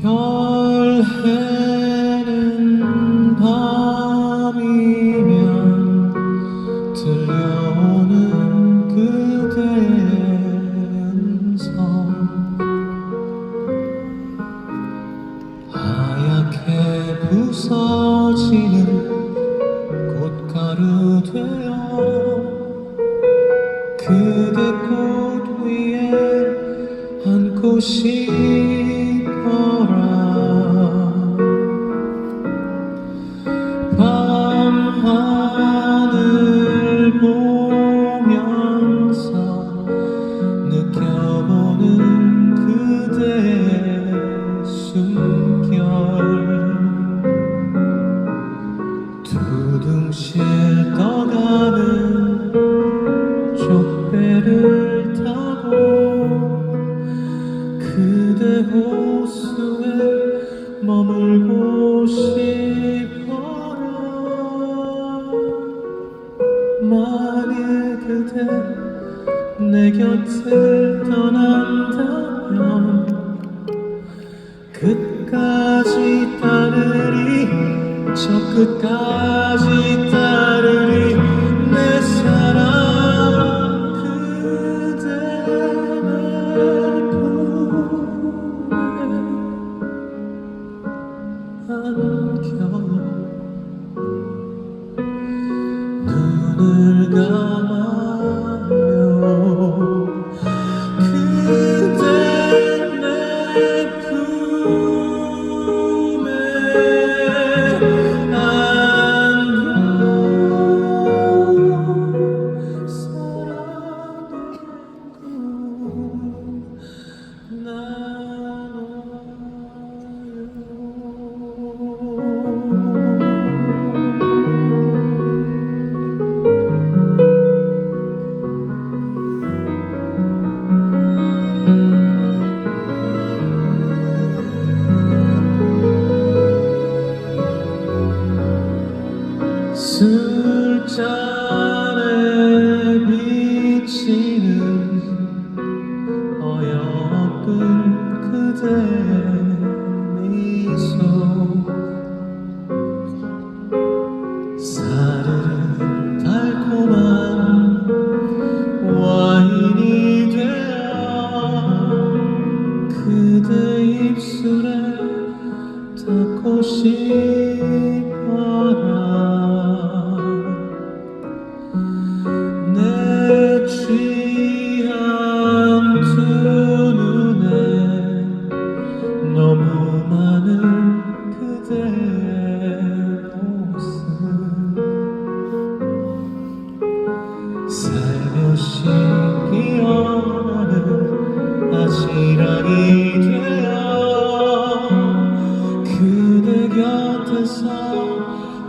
별 해는 밤이면 들려오는 그대의 음성. 하얗게 부서지는 꽃가루 되어 그대 꽃 위에 앉고 싶 두둥실 떠가는 족배를 타고 그대 호수에 머물고 싶어라. 만일 그대 내 곁을 떠난다면 끝까지 따르리 저 끝까지 따르리 내 사랑 그대의 품에 안겨 눈을 감아요. 그대 내 품에 술잔에 비치는 어여쁜 그대의 미소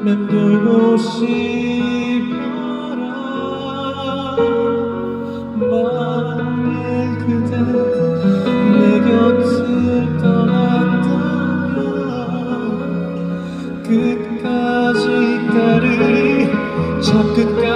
맴돌고 싶어라. 만일 그대 내 곁을 떠났다면 끝까지 가르리 저 끝까지